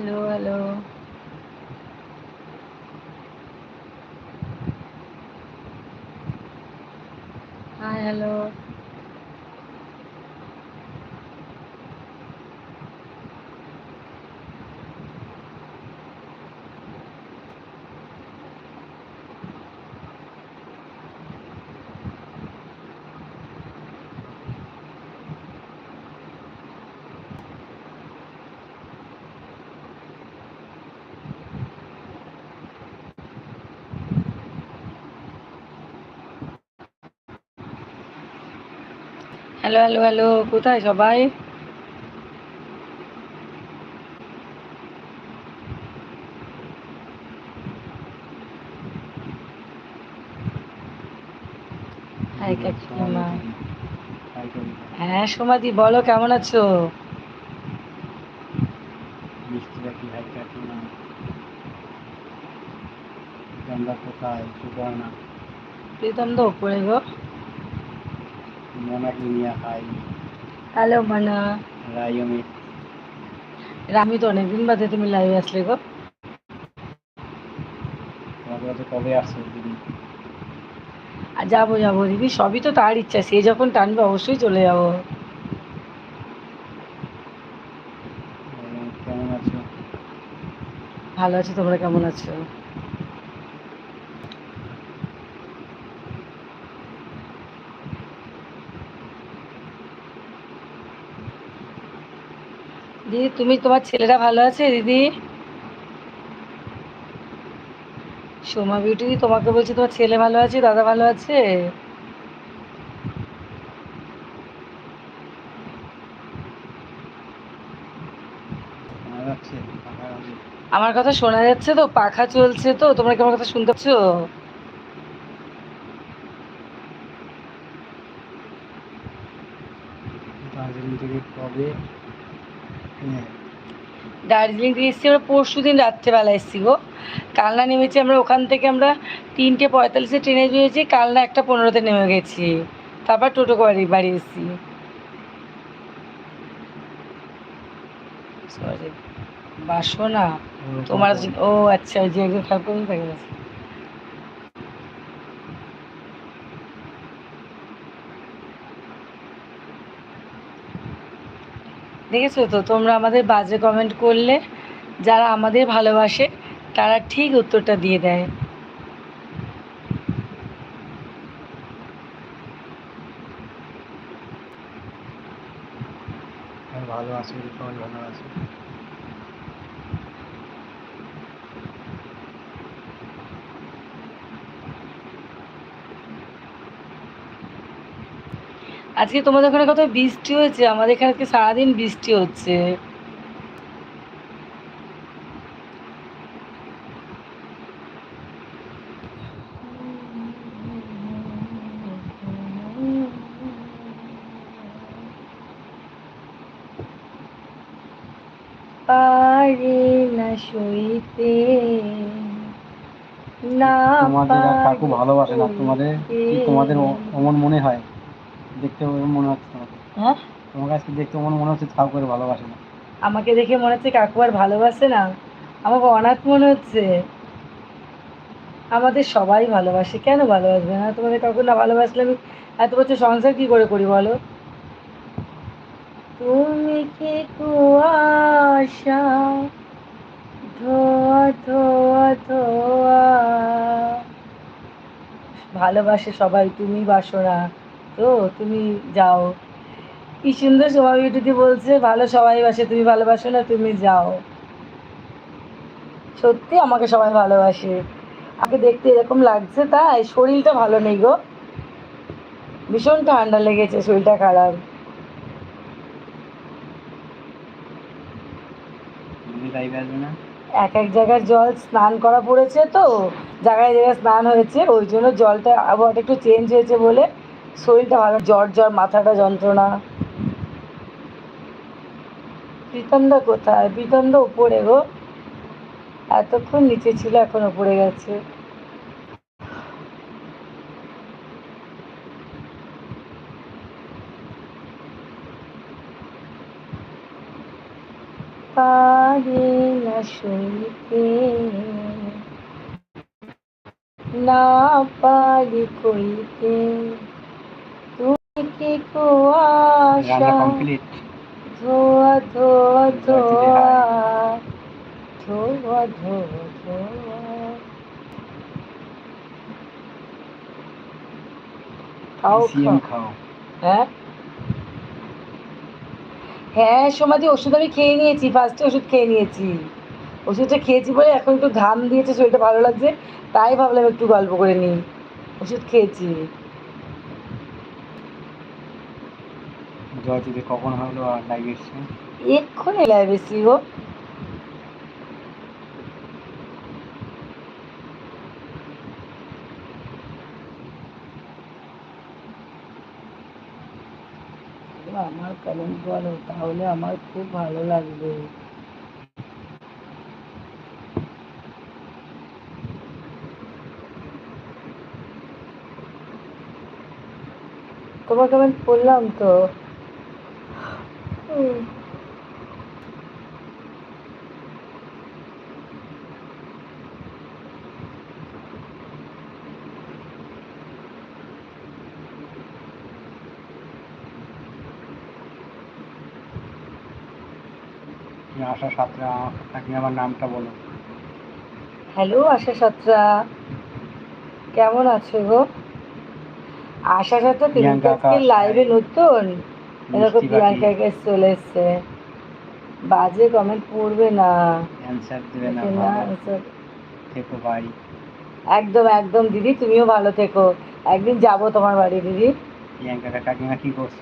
Hello hello hi hello hello hello hello কোথায় সবাই? High কাকিমা হ্যাঁ সোমাদি বলো কেমন আছো? প্রীতম তো ওপরে গো। মনা দুনিয়া হাই হ্যালো মানা রায়মি আমি তো অনেকদিন বাদে তুমি লাইভে আসলে গো। কবে আসছো দিদি? আর যাব যাব। দিদি সবই তো তার ইচ্ছা। সে যখন টানবে অবশ্যই চলে যাব। উম, কেমন আছো? ভালো আছি তোমরা কেমন আছো? দিদি তুমি তোমার ছেলেরা ভালো আছে দিদি? সোমা বিউটি তোমাকে বলছি তোমার ছেলে ভালো আছে দাদা ভালো আছে? আমার কথা শোনা যাচ্ছে তো পাখা চলছে তো তোমরা কি আমার কথা শুনতে পাচ্ছ? দার্জিলিং থেকে কবে দার্জিলিং থেকে এসেছি আমরা পরশু দিন রাত্রেবেলা এসেছি গো। কালনা নেমেছি আমরা ওখান থেকে আমরা তিনটে পঁয়তাল্লিশে ট্রেনে বেরিয়েছি কালনা একটা পনেরোতে নেমে গেছি। তারপর টোটো বাড়ি বাড়ি এসেছি। সরি বাসনা তোমার ও। আচ্ছা ওই যে একজন খেয়াল করুন তাকে দেখেছ তো? তোমরা আমাদের বাজে কমেন্ট করলে, যারা আমাদের ভালোবাসে, তারা ঠিক উত্তরটা দিয়ে দেয়। ভালোবাসি ভালো আছি ভালো আছে। আজকে তোমাদের ওখানে কত বৃষ্টি হয়েছে? আমাদের এখানে আজকে সারাদিন বৃষ্টি হচ্ছে। পারে না সইতে না তোমাদের কাকু ভালোবাসে না। তোমাদের কি তোমাদের অমন মনে হয়? দেখতে মনে হচ্ছে তোমাকে। হ্যাঁ? তোমাকে আজকে দেখতে মনে হচ্ছে ভালোবাসে না। আমাকে দেখে মনে হচ্ছে কাকু আর ভালোবাসে না। আমাকে অনাথ মনে হচ্ছে। আমাদের সবাই ভালোবাসে। কেন ভালোবাসবে না? তোমাদের কাকু না ভালোবাসলে আমি এত বছর সংসার কি করে করি বলো? তুমি কি কুয়াশা ধোয়া ধোয়া ধোয়া। ভালোবাসে সবাই তুমি বাসো না তো তুমি যাও। কি সুন্দর সোমা বিউটিতে বলছে ভালো সবাই বাসে তুমি ভালোবাসো না তুমি যাও। সত্যি আমাকে সবাই ভালোবাসে। আমাকে দেখতে এরকম লাগছে তাই শরীরটা ভালো নেই গো। ভীষণ ঠান্ডা লেগেছে শরীরটা খারাপ। এক এক জায়গার জল স্নান করা পড়েছে তো জায়গায় জায়গায় স্নান হয়েছে ওই জন্য জলটা আবহাওয়াটা একটু চেঞ্জ হয়েছে বলে শরীরটা ভালো, জ্বর জ্বর, মাথাটা যন্ত্রণা। প্রীতমদা কোথায়? প্রীতমদা উপরে গো। এতক্ষণ নিচে ছিল, এখন উপরে গেছে। না না পারি কইতে। কুয়াশা ধোয়া ধোয়া ধোয়া। ধোয়া ধোয়া ধোয়া। খাও খাও। হ্যাঁ? হ্যাঁ সমাধি ওষুধ আমি খেয়ে নিয়েছি। ফার্স্টে ওষুধ খেয়ে নিয়েছি। ওষুধটা খেয়েছি বলে এখন একটু ঘাম দিয়েছে শরীরটা ভালো লাগছে। তাই ভাবলাম একটু গল্প করে নিই। ওষুধ খেয়েছি। জয়তিতে কখন হলো আর লাইভ এসছে? এক্ষুনি এলাই বেশি গো। আমার কমেন্ট বলো, তাহলে আমার খুব ভালো লাগবে। তোমাকে আমি বললাম তো। আশা সাতটা আপনি আমার নামটা বলো। হ্যালো আশা সাতরা। কেমন আছো গো? আশা সাতরা তুমি লাইভে। নতুন? এরকম প্রিয়াঙ্কা পাখি চলে এসছে। বাজে কমেন্ট পড়বে না। অ্যান্সার দেবে না থেকো ভাই একদম একদম দিদি তুমিও ভালো থেকো। একদিন যাব তোমার বাড়ি দিদি। প্রিয়াঙ্কা কাকিমা কি করছ?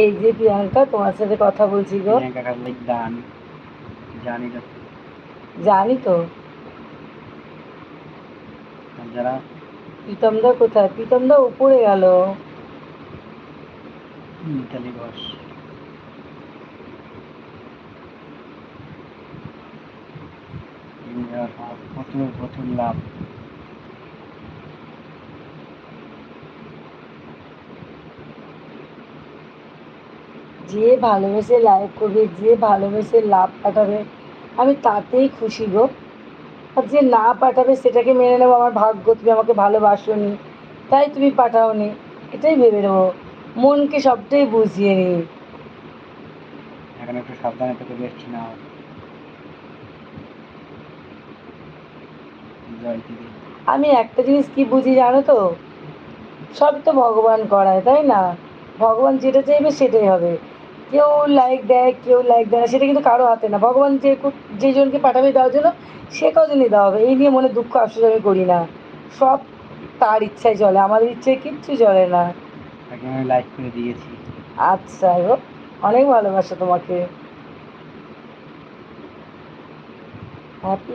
এই যে প্রিয়াঙ্কা তোমার সাথে কথা বলছি গো। প্রিয়াঙ্কা কাকিমা জানি। না জানি তো। যারা প্রীতমদা কোথায়? প্রীতমদা উপরে গেল। মিতালি ঘোষ লাভ যে ভালোবেসে লাইভ করবে, যে ভালোবেসে লাভ পাঠাবে, আমি তাতেই খুশি গো। আর যে না পাঠাবে, সেটাকে মেনে নেব আমার ভাগ্য। তুমি আমাকে ভালোবাসোনি, তাই তুমি পাঠাওনি, এটাই ভেবে নেব। মনকে সবটাই বুঝিয়ে নিই এখন একটু সাবধানে থেকে বেশি নাও। আমি একটা জিনিস কি বুঝি জানো তো? সব তো ভগবান করায় তাই না? ভগবান যেটা চাইবে সেটাই হবে। কেউ লাইক দেয় কেউ লাইক দেয় না সেটা কিন্তু কারও হাতে না। ভগবান যে যে জনকে পাঠাবে দেওয়ার জন্য সে কজনই দেওয়া হবে। এই নিয়ে মনে দুঃখ আফসোস আমি করি না। সব তার ইচ্ছায় চলে আমাদের ইচ্ছায় কিচ্ছু চলে না। তাকে আমি লাইক করে দিয়েছি। আচ্ছা গো অনেক ভালোবাসা তোমাকে। Happy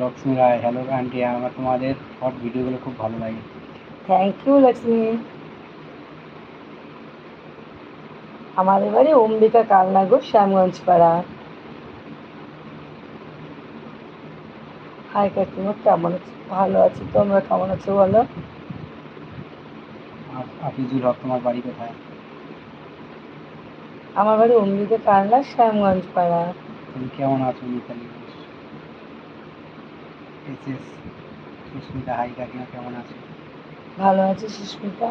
Lakshmi Roy hello aunty আমার তোমাদের শর্ট ভিডিওগুলো খুব ভালো লাগে। Thank you Lakshmi. আমাদের বাড়ি অম্বিকা কালনাগর শ্যামগঞ্জ পাড়া। হাই কাকিমা কেমন আছো? ভালো আছি তোমরা কেমন আছো বলো? আফিজুল হক তোমার বাড়ি কোথায়? আমার বাড়ি অম্বিকা কালনা শ্যামগঞ্জ পাড়া। তুমি কেমন আছো Mitali S S Susmita hi কাকিমা কেমন আছো? ভালো আছি সুস্মিতা।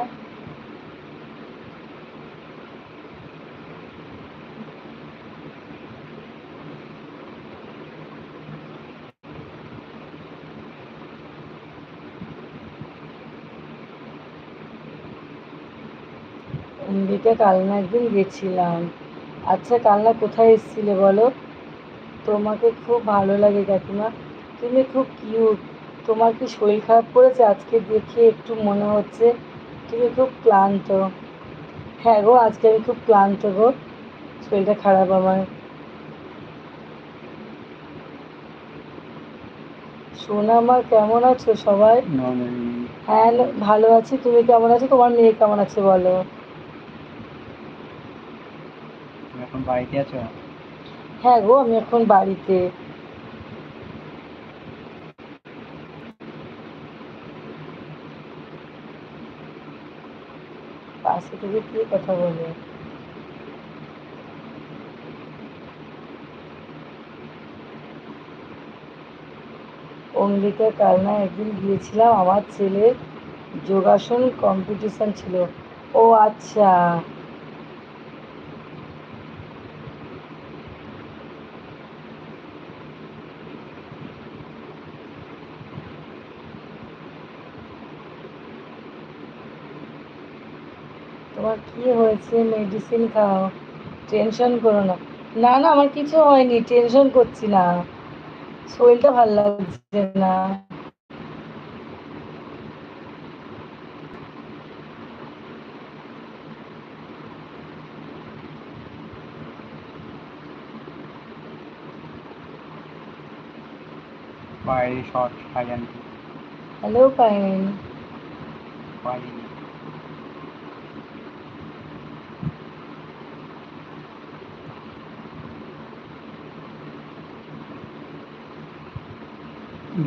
অম্বিকা কালনা একদিন গেছিলাম। আচ্ছা কালনা কোথায় এসেছিলে বলো? তোমাকে খুব ভালো লাগে কাকিমা। তুমি খুব কিউট তোমার কি শরীর খারাপ করেছে? আজকে দেখে একটু মনে হচ্ছে তুমি খুব ক্লান্ত। হ্যাঁ গো আজকে আমি খুব ক্লান্ত গো। শরীরটা খারাপ আমার। সোনা আমার কেমন আছো সবাই? হ্যাঁ ভালো আছি। তুমি কেমন আছো? তোমার মেয়ে কেমন আছে বলো? বাড়িতে আছো? হ্যাঁ গো, আমি এখন বাড়িতে। পাশে থেকে কে কথা বলে অমৃতা কালনা একদিন গিয়েছিলাম, আমার ছেলের যোগাসন কম্পিটিশন ছিল। ও আচ্ছা। কি হয়েছে? মেডিসিন খাও। টেনশন করো না। না না আমার কিছু হয়নি। টেনশন করছি না। শরীরটা ভালো লাগছে না। বাইরে শর্ট হাইলান হ্যালো পাইন বাইরে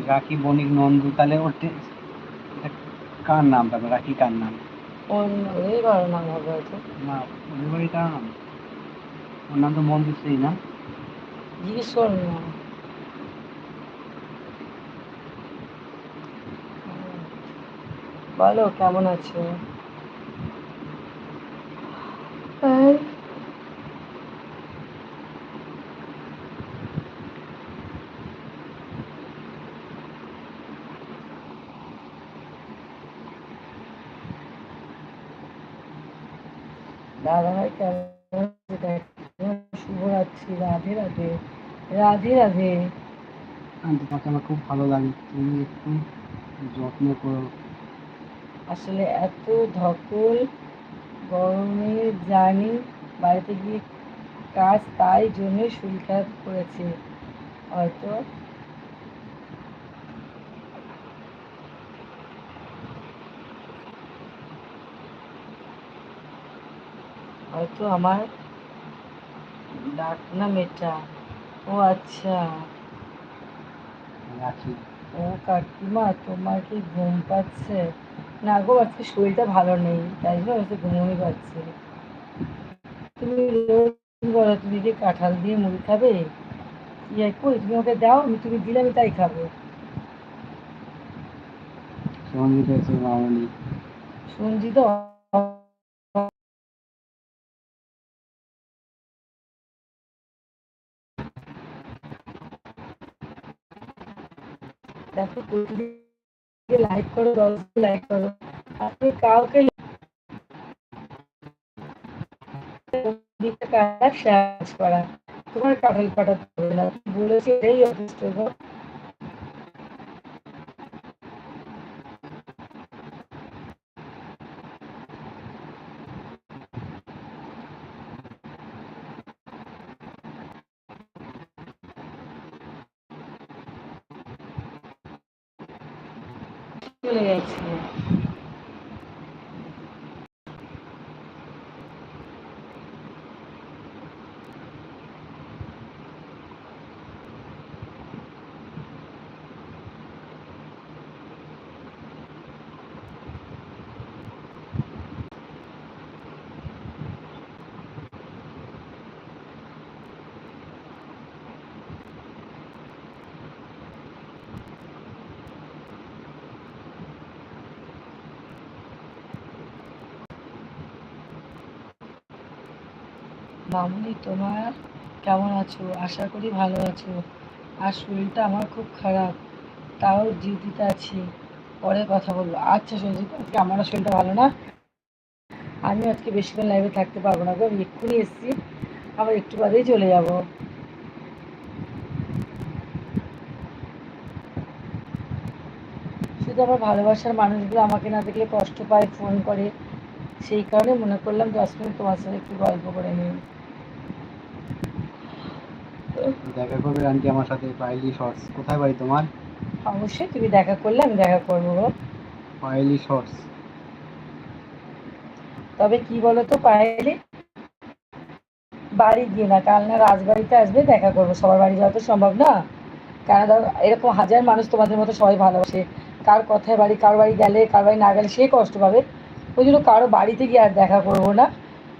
রাখি বণিক নন্দু তাহলে ওর কার নাম তারপর? রাখি কার নাম? হবে হয়তো। না কার নাম? ওর নাম তো না? জিজ্ঞেস না। বলো কেমন আছো এই, দাদা ভাই কেমন আছে দেখ শুভরাত্রি রাধে রাধে রাধে রাধে। আর তোমাকে আমার খুব ভালো লাগে তুমি একটু যত্ন করো। আসলে এত ধকল গরমে জানি বাড়িতে গিয়ে কাজ তাই জন্য শরীর খারাপ করেছে। হয়তো হয়তো আমার ডাক না মেটা। ও আচ্ছা। ও কাকিমা তোমার কি ঘুম পাচ্ছে? না গো আজকে শরীরটা ভালো নেই তাই জন্য হয়তো ঘুমই পাচ্ছে তুমি বলো তুমি কি কাঁঠাল দিয়ে মুড়ি খাবে? ইয়ে কই তুমি ওকে দাও আমি তুমি দিলে আমি তাই খাব। সংগীত আছে মামনি শুনছি তো দেখো প্রতিদিন লাইক করো দশ লাইক করো আপনি কাউকে সাহায্য করা তোমার কাঁঠাল পাঠাতে হবে না তুমি বলেছি এটাই যথেষ্ট গো চলে গেছে। মামুনি, তোমার কেমন আছো? আশা করি ভালো আছো। আর শরীরটা আমার খুব খারাপ, তাও ডিউটিতে আছি। পরে কথা বলব। আচ্ছা সঞ্জিত, আজকে আমারও শরীরটা ভালো না। আমি আজকে বেশিক্ষণ লাইভে থাকতে পারব না গো, আমি এক্ষুনি এসেছি। আবার একটু বাদেই চলে যাব। শুধু আমার ভালোবাসার মানুষগুলো আমাকে না দেখলে কষ্ট পায় ফোন করে। সেই কারণে মনে করলাম দশ মিনিট তোমার সাথে একটু গল্প করে নিই। দেখা করবে। আন্টি আমার সাথে পাইলি শর্টস কোথায় বাড়ি তোমার? অবশ্যই তুমি দেখা করলে আমি দেখা করব। পাইলি শর্টস তবে কি বলো তো পায়েলে? বাড়ি গিয়ে না কাল না রাজবাড়িতে আসবে দেখা করব। সবার বাড়ি যাওয়া তো সম্ভব না। কেন ধরো এরকম হাজার মানুষ তোমাদের মতো সবাই ভালোবাসে। কার কথায় বাড়ি কার বাড়ি গেলে কার বাড়ি না গেলে সে কষ্ট পাবে। ওই জন্য কারও বাড়িতে গিয়ে আর দেখা করব না।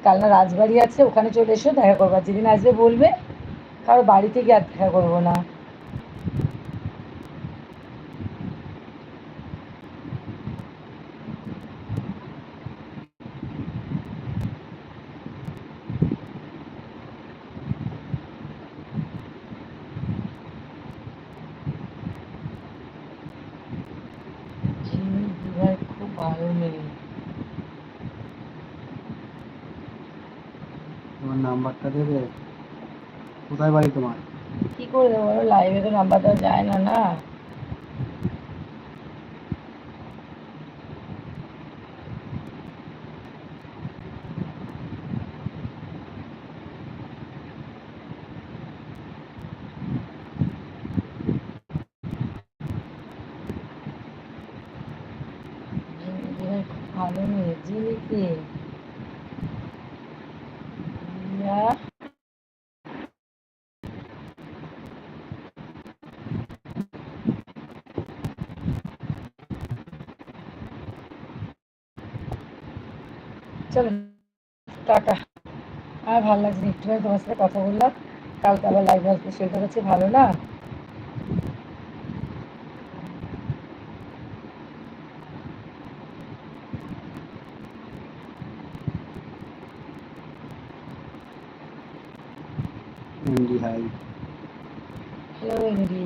কাল না রাজবাড়ি আছে ওখানে চলে এসো দেখা করব। যেদিন আসবে বলবে কারও বাড়িতে গিয়ে আর দেখা করব না। ভালো মেয়ে তোমার নাম্বারটা দেবে? কোথায় বাড়ি তোমার? কি করে দেবো লাইভে তো নাম্বার দেওয়া যায় না না? ভালো মেয়ে জিমিকে রিয়া চলো টাটা। আর ভালো লাগছে না, একটুখানি তোমার সাথে কথা বললাম। কালকে আবার লাইভ আসবে সেটা হচ্ছে ভালো না। Hello MD